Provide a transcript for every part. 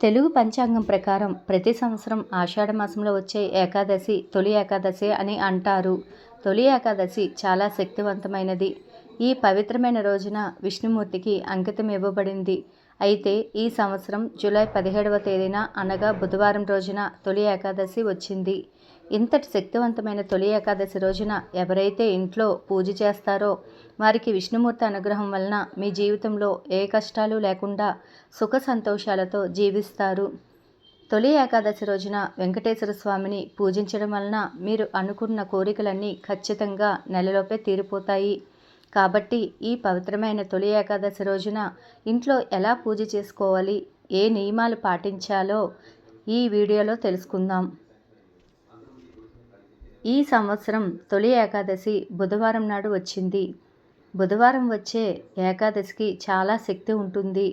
తెలుగు పంచాంగం ప్రకారం ప్రతి సంవత్సరం ఆషాఢ మాసంలో వచ్చే ఏకాదశి తొలి ఏకాదశి అని అంటారు. తొలి ఏకాదశి చాలా శక్తివంతమైనది. ఈ పవిత్రమైన రోజున విష్ణుమూర్తికి అంకితం ఇవ్వబడింది. అయితే ఈ సంవత్సరం జూలై పదిహేడవ తేదీన అనగా బుధవారం రోజున తొలి ఏకాదశి వచ్చింది. ఇంతటి శక్తివంతమైన తొలి ఏకాదశి రోజున ఎవరైతే ఇంట్లో పూజ చేస్తారో వారికి విష్ణుమూర్తి అనుగ్రహం వలన మీ జీవితంలో ఏ కష్టాలు లేకుండా సుఖ సంతోషాలతో జీవిస్తారు. తొలి ఏకాదశి రోజున వెంకటేశ్వర స్వామిని పూజించడం వలన మీరు అనుకున్న కోరికలన్నీ ఖచ్చితంగా నెలలోపే తీరిపోతాయి. కాబట్టి ఈ పవిత్రమైన తొలి ఏకాదశి రోజున ఇంట్లో ఎలా పూజ చేసుకోవాలి ఏ నియమాలు పాటించాలో ఈ వీడియోలో తెలుసుకుందాం. ఈ సంవత్సరం తొలి ఏకాదశి బుధవారం నాడు వచ్చింది. బుధవారం వచ్చే ఏకాదశికి చాలా శక్తి ఉంటుంది.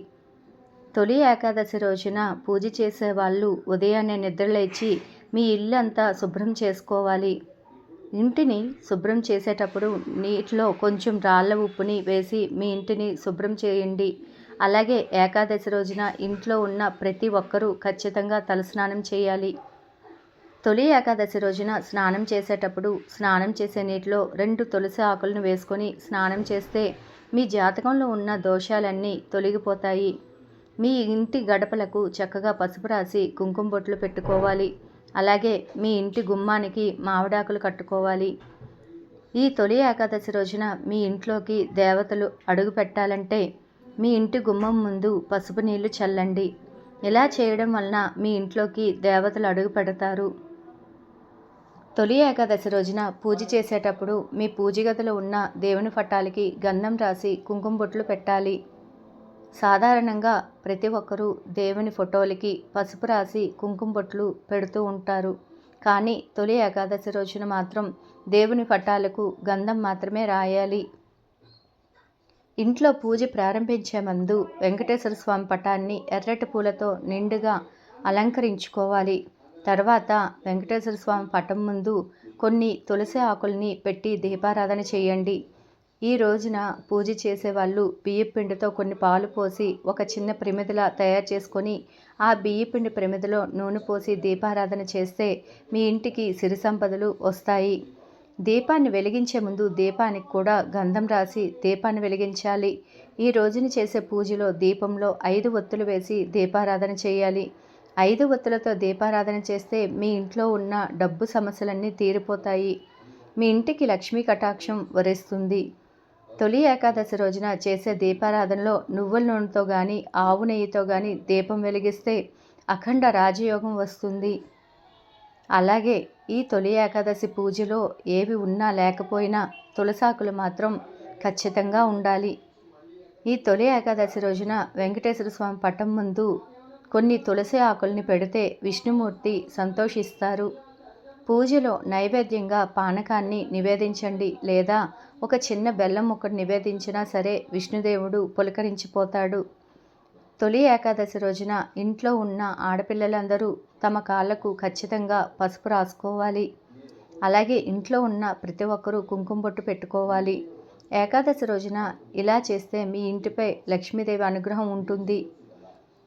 తొలి ఏకాదశి రోజున పూజ చేసే వాళ్ళు ఉదయాన్నే నిద్రలేచి మీ ఇల్లు అంతా శుభ్రం చేసుకోవాలి. ఇంటిని శుభ్రం చేసేటప్పుడు నీటిలో కొంచెం రాళ్ళ ఉప్పుని వేసి మీ ఇంటిని శుభ్రం చేయండి. అలాగే ఏకాదశి రోజున ఇంట్లో ఉన్న ప్రతి ఒక్కరూ ఖచ్చితంగా తలస్నానం చేయాలి. తొలి ఏకాదశి రోజున స్నానం చేసేటప్పుడు స్నానం చేసే నీటిలో రెండు తులసి ఆకులను వేసుకొని స్నానం చేస్తే మీ జాతకంలో ఉన్న దోషాలన్నీ తొలగిపోతాయి. మీ ఇంటి గడపలకు చక్కగా పసుపు రాసి కుంకుమ బొట్లు పెట్టుకోవాలి. అలాగే మీ ఇంటి గుమ్మానికి మామిడాకులు కట్టుకోవాలి. ఈ తొలి ఏకాదశి రోజున మీ ఇంట్లోకి దేవతలు అడుగు పెట్టాలంటే మీ ఇంటి గుమ్మం ముందు పసుపు నీళ్ళు చల్లండి. ఇలా చేయడం వలన మీ ఇంట్లోకి దేవతలు అడుగు పెడతారు. తొలి ఏకాదశి రోజున పూజ చేసేటప్పుడు మీ పూజ గదిలో ఉన్న దేవుని పట్టాలకి గంధం రాసి కుంకుమ బొట్లు పెట్టాలి. సాధారణంగా ప్రతి ఒక్కరూ దేవుని ఫోటోలకి పసుపు రాసి కుంకుమ బొట్లు పెడుతూ ఉంటారు. కానీ తొలి ఏకాదశి రోజున మాత్రం దేవుని పట్టాలకు గంధం మాత్రమే రాయాలి. ఇంట్లో పూజ ప్రారంభించే ముందు వెంకటేశ్వర స్వామి పటాన్ని ఎర్రటి పూలతో నిండుగా అలంకరించుకోవాలి. తర్వాత వెంకటేశ్వర స్వామి పటం ముందు కొన్ని తులసి ఆకుల్ని పెట్టి దీపారాధన చేయండి. ఈ రోజున పూజ చేసేవాళ్ళు బియ్యపిండితో కొన్ని పాలు పోసి ఒక చిన్న ప్రమిదలా తయారు చేసుకొని ఆ బియ్యపిండి ప్రమిదలో నూనె పోసి దీపారాధన చేస్తే మీ ఇంటికి సిరి సంపదలు వస్తాయి. దీపాన్ని వెలిగించే ముందు దీపానికి కూడా గంధం రాసి దీపాన్ని వెలిగించాలి. ఈ రోజున చేసే పూజలో దీపంలో ఐదు ఒత్తులు వేసి దీపారాధన చేయాలి. ఐదు ఒత్తులతో దీపారాధన చేస్తే మీ ఇంట్లో ఉన్న డబ్బు సమస్యలన్నీ తీరిపోతాయి. మీ ఇంటికి లక్ష్మీ కటాక్షం వరిస్తుంది. తొలి ఏకాదశి రోజున చేసే దీపారాధనలో నువ్వుల నూనెతో కానీ ఆవు నెయ్యితో కానీ దీపం వెలిగిస్తే అఖండ రాజయోగం వస్తుంది. అలాగే ఈ తొలి ఏకాదశి పూజలో ఏవి ఉన్నా లేకపోయినా తులసాకులు మాత్రం ఖచ్చితంగా ఉండాలి. ఈ తొలి ఏకాదశి రోజున వెంకటేశ్వర స్వామి పటం ముందు కొన్ని తులసి ఆకుల్ని పెడితే విష్ణుమూర్తి సంతోషిస్తారు. పూజలో నైవేద్యంగా పానకాన్ని నివేదించండి లేదా ఒక చిన్న బెల్లం ముక్కను నివేదించినా సరే విష్ణుదేవుడు పులకరించిపోతాడు. తొలి ఏకాదశి రోజున ఇంట్లో ఉన్న ఆడపిల్లలందరూ తమ కాళ్ళకు ఖచ్చితంగా పసుపు రాసుకోవాలి. అలాగే ఇంట్లో ఉన్న ప్రతి ఒక్కరూ కుంకుమ బొట్టు పెట్టుకోవాలి. ఏకాదశి రోజున ఇలా చేస్తే మీ ఇంటిపై లక్ష్మీదేవి అనుగ్రహం ఉంటుంది.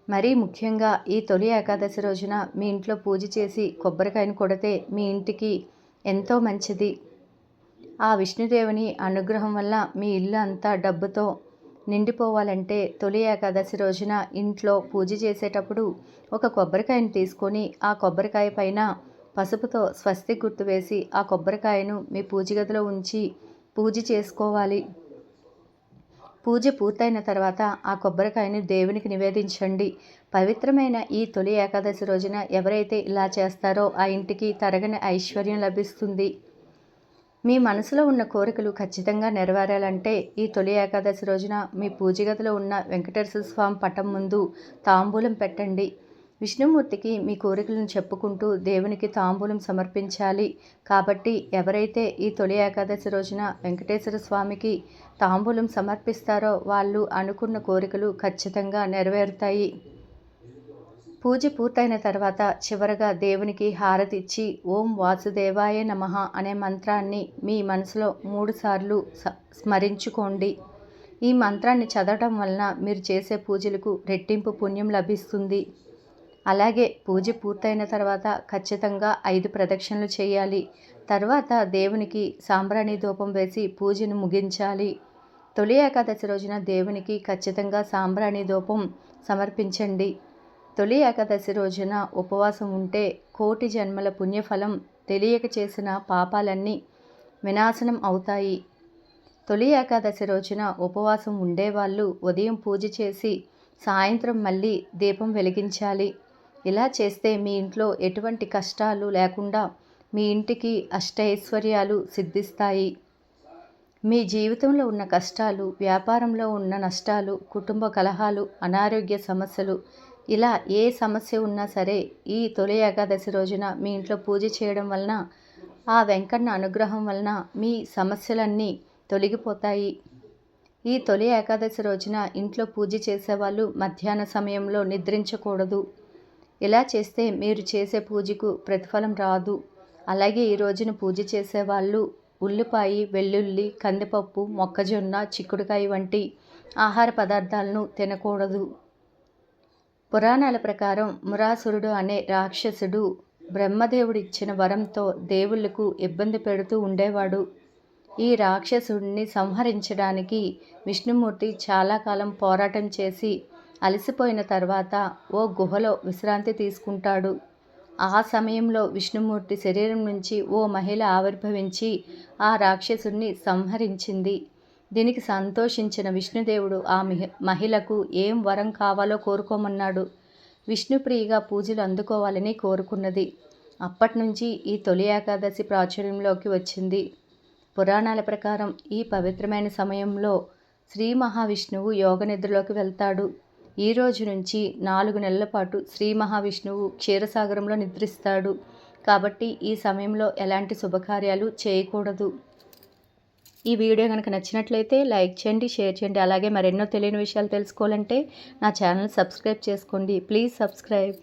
మరీ ముఖ్యంగా ఈ తొలి ఏకాదశి రోజున మీ ఇంట్లో పూజ చేసి కొబ్బరికాయను కొడితే మీ ఇంటికి ఎంతో మంచిది. ఆ విష్ణుదేవుని అనుగ్రహం వల్ల మీ ఇల్లు అంతా డబ్బుతో నిండిపోవాలంటే తొలి ఏకాదశి రోజున ఇంట్లో పూజ చేసేటప్పుడు ఒక కొబ్బరికాయను తీసుకొని ఆ కొబ్బరికాయ పైన పసుపుతో స్వస్తి గుర్తు వేసి ఆ కొబ్బరికాయను మీ పూజ గదిలో ఉంచి పూజ చేసుకోవాలి. పూజ పూర్తయిన తర్వాత ఆ కొబ్బరికాయని దేవునికి నివేదించండి. పవిత్రమైన ఈ తొలి ఏకాదశి రోజున ఎవరైతే ఇలా చేస్తారో ఆ ఇంటికి తరగని ఐశ్వర్యం లభిస్తుంది. మీ మనసులో ఉన్న కోరికలు ఖచ్చితంగా నెరవేరాలంటే ఈ తొలి ఏకాదశి రోజున మీ పూజగదిలో ఉన్న వెంకటేశ్వర స్వామి పటం ముందు తాంబూలం పెట్టండి. విష్ణుమూర్తికి మీ కోరికలను చెప్పుకుంటూ దేవునికి తాంబూలం సమర్పించాలి. కాబట్టి ఎవరైతే ఈ తొలి ఏకాదశి రోజున వెంకటేశ్వర స్వామికి తాంబూలం సమర్పిస్తారో వాళ్ళు అనుకున్న కోరికలు ఖచ్చితంగా నెరవేరుతాయి. పూజ పూర్తయిన తర్వాత చివరగా దేవునికి హారతి ఇచ్చి ఓం వాసుదేవాయ నమ అనే మంత్రాన్ని మీ మనసులో మూడుసార్లు స్మరించుకోండి. ఈ మంత్రాన్ని చదవటం వలన మీరు చేసే పూజలకు రెట్టింపు పుణ్యం లభిస్తుంది. అలాగే పూజ పూర్తయిన తర్వాత ఖచ్చితంగా ఐదు ప్రదక్షిణలు చేయాలి. తర్వాత దేవునికి సాంబ్రాణి ధూపం వేసి పూజను ముగించాలి. తొలి ఏకాదశి రోజున దేవునికి ఖచ్చితంగా సాంబ్రాణి ధూపం సమర్పించండి. తొలి ఏకాదశి రోజున ఉపవాసం ఉంటే కోటి జన్మల పుణ్యఫలం తెలియక చేసిన పాపాలన్నీ వినాశనం అవుతాయి. తొలి ఏకాదశి రోజున ఉపవాసం ఉండేవాళ్ళు ఉదయం పూజ చేసి సాయంత్రం మళ్ళీ దీపం వెలిగించాలి. ఇలా చేస్తే మీ ఇంట్లో ఎటువంటి కష్టాలు లేకుండా మీ ఇంటికి అష్టైశ్వర్యాలు సిద్ధిస్తాయి. మీ జీవితంలో ఉన్న కష్టాలు వ్యాపారంలో ఉన్న నష్టాలు కుటుంబ కలహాలు అనారోగ్య సమస్యలు ఇలా ఏ సమస్య ఉన్నా సరే ఈ తొలి ఏకాదశి రోజున మీ ఇంట్లో పూజ చేయడం వలన ఆ వెంకన్న అనుగ్రహం వలన మీ సమస్యలన్నీ తొలగిపోతాయి. ఈ తొలి ఏకాదశి రోజున ఇంట్లో పూజ చేసేవాళ్ళు మధ్యాహ్న సమయంలో నిద్రించకూడదు. ఇలా చేస్తే మీరు చేసే పూజకు ప్రతిఫలం రాదు. అలాగే ఈ రోజున పూజ చేసేవాళ్ళు ఉల్లిపాయ వెల్లుల్లి కందిపప్పు మొక్కజొన్న చిక్కుడుకాయ వంటి ఆహార పదార్థాలను తినకూడదు. పురాణాల ప్రకారం మురాసురుడు అనే రాక్షసుడు బ్రహ్మదేవుడిచ్చిన వరంతో దేవుళ్ళకు ఇబ్బంది పెడుతూ ఉండేవాడు. ఈ రాక్షసుడిని సంహరించడానికి విష్ణుమూర్తి చాలా కాలం పోరాటం చేసి అలసిపోయిన తర్వాత ఓ గుహలో విశ్రాంతి తీసుకుంటాడు. ఆ సమయంలో విష్ణుమూర్తి శరీరం నుంచి ఓ మహిళ ఆవిర్భవించి ఆ రాక్షసుణ్ణి సంహరించింది. దీనికి సంతోషించిన విష్ణుదేవుడు ఆ మహిళకు ఏం వరం కావాలో కోరుకోమన్నాడు. విష్ణుప్రియగా పూజలు అందుకోవాలని కోరుకున్నది. అప్పటి నుంచి ఈ తొలి ఏకాదశి ప్రాచుర్యంలోకి వచ్చింది. పురాణాల ప్రకారం ఈ పవిత్రమైన సమయంలో శ్రీ మహావిష్ణువు యోగ నిద్రలోకి వెళ్తాడు. ఈ రోజు నుంచి నాలుగు నెలల పాటు శ్రీ మహావిష్ణువు క్షీరసాగరంలో నిద్రిస్తాడు. కాబట్టి ఈ సమయంలో ఎలాంటి శుభకార్యాలు చేయకూడదు. ఈ వీడియో కనుక నచ్చినట్లయితే లైక్ చేయండి షేర్ చేయండి. అలాగే మరెన్నో తెలియని విషయాలు తెలుసుకోవాలంటే నా ఛానల్ సబ్స్క్రైబ్ చేసుకోండి. Please subscribe.